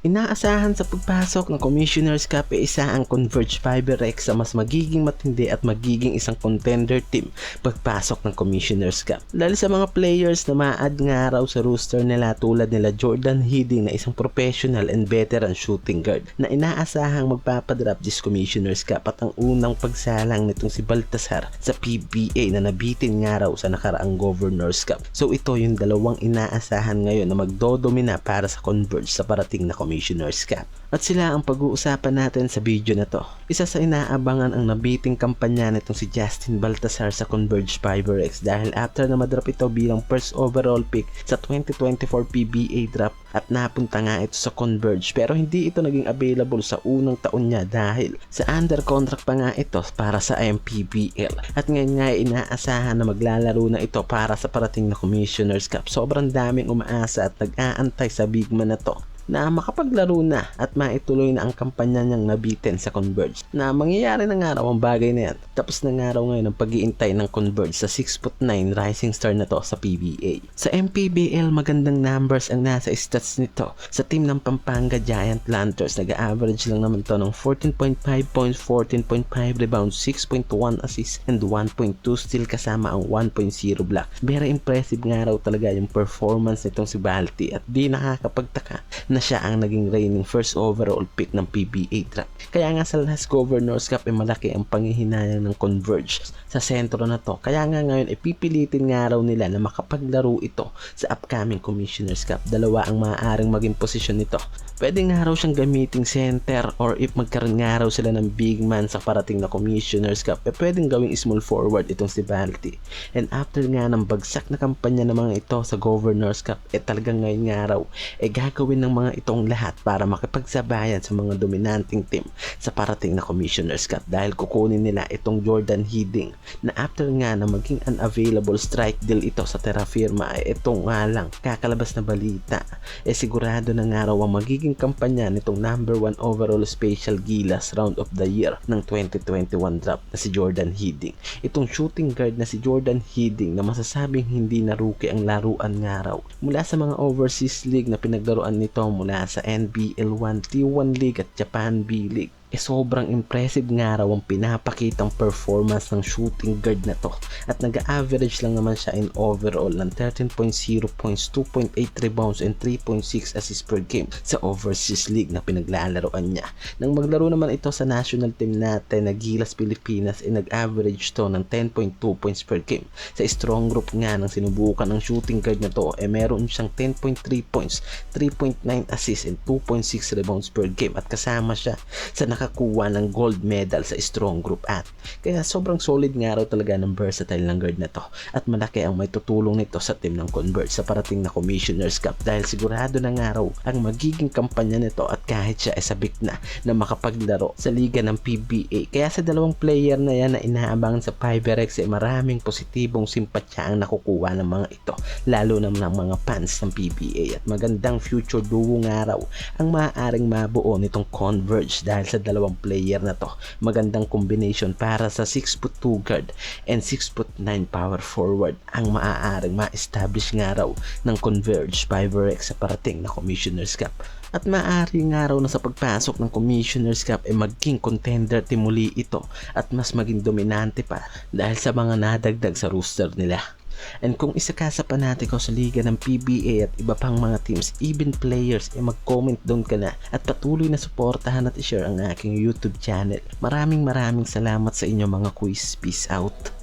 Inaasahan sa pagpasok ng Commissioner's Cup isa ang Converge Fiber X sa mas magiging matindi at magiging isang contender team pagpasok ng Commissioner's Cup. Dahil sa mga players na ma-add nga raw sa roster nila tulad nila Jordan Hidding na isang professional and veteran shooting guard na inaasahang magpapadrop this Commissioner's Cup at ang unang pagsalang nitong si Baltasar sa PBA na nabitin nga raw sa nakaraang Governor's Cup. So ito yung dalawang inaasahan ngayon na magdodomina para sa Converge sa parating na Commissioner's Cup. At sila ang pag-uusapan natin sa video na to. Isa sa inaabangan ang nabiting kampanya nitong si Justin Baltasar sa Converge Fiber X dahil after na madrop ito bilang first overall pick sa 2024 PBA draft at napunta nga ito sa Converge pero hindi ito naging available sa unang taon niya dahil sa under contract pa nga ito para sa MPBL at ngayon nga inaasahan na maglalaro na ito para sa parating na Commissioner's Cup sobrang daming umaasa at nag-aantay sa big man na to na makapaglaro na at maituloy na ang kampanya niyang nabitin sa Converge. Na mangyayari na nga raw ang bagay na yan. Tapos na nga raw ngayon ang pag-iintay ng Converge sa 6'9 rising star na to sa PBA sa MPBL magandang numbers ang nasa stats nito. Sa team ng Pampanga Giant Lanterns nag-average lang naman to ng 14.5 points 14.5 rebounds 6.1 assists and 1.2 steal kasama ang 1.0 block. Very impressive nga raw talaga yung performance nitong si Balti at di nakakapagtaka na siya ang naging reigning first overall pick ng PBA draft. Kaya nga sa last Governor's Cup ay malaki ang pangihinayang ng Converge sa sentro na to. Kaya nga ngayon ipipilitin nga raw nila na makapaglaro ito sa upcoming Commissioner's Cup. Dalawa ang maaaring maging posisyon nito. Pwede nga raw siyang gamiting center or if magkaroon nga raw sila ng big man sa parating na Commissioner's Cup, eh pwedeng gawing small forward itong si Balti. And after nga ng bagsak na kampanya ng mga ito sa Governor's Cup, eh talagang ngayon nga raw, eh gagawin ng mga itong lahat para makipagsabayan sa mga dominanting team sa parating na Commissioner's Cup dahil kukunin nila itong Jordan Hidding na after nga na maging unavailable strike deal ito sa Terra Firma eh ito nga lang kakalabas na balita. Eh sigurado na nga raw ang magiging kampanya nitong number 1 overall special Gilas round of the year ng 2021 draft na si Jordan Hidding itong shooting guard na si Jordan Hidding na masasabing hindi na rookie ang laruan nga raw mula sa mga overseas league na pinaglaruan nito mula sa NBL 1, T1 League at Japan B League eh sobrang impressive nga raw ang pinapakitang performance ng shooting guard na to at nag-average lang naman siya in overall ng 13.0 points, 2.8 rebounds and 3.6 assists per game sa overseas league na pinaglalaroan niya. Nang maglaro naman ito sa national team natin na Gilas Pilipinas ay eh, nag-average to ng 10.2 points per game. Sa strong group nga ng sinubukan ng shooting guard na to eh meron siyang 10.3 points, 3.9 assists and 2.6 rebounds per game at kasama siya sa nakakuha ng gold medal sa strong group at kaya sobrang solid nga raw talaga ng versatile ng guard na to. At malaki ang may tutulong nito sa team ng Convert sa parating na Commissioner's Cup dahil sigurado na nga raw ang magiging kampanya nito at kahit siya ay sabik na na makapaglaro sa liga ng PBA kaya sa dalawang player na yan na inaabangan sa Fiberex ay maraming positibong simpatya ang nakukuha ng mga ito lalo na ng mga fans ng PBA at magandang future duo nga raw ang maaaring mabuo nitong Converge dahil sa dalawang player na to. Magandang combination para sa 6'2 guard and 6'9 power forward ang maaaring ma-establish nga raw ng Converge Fiberex sa parating na Commissioner's Cup. At maaari nga raw na sa pagpasok ng Commissioner's Cup ay maging contender team muli ito at mas maging dominante pa dahil sa mga nadagdag sa roster nila. And kung isa ka sa panatiko sa liga ng PBA at iba pang mga teams, even players, eh mag-comment doon ka na at patuloy na suportahan at i-share ang aking YouTube channel. Maraming maraming salamat sa inyo mga quiz. Peace out.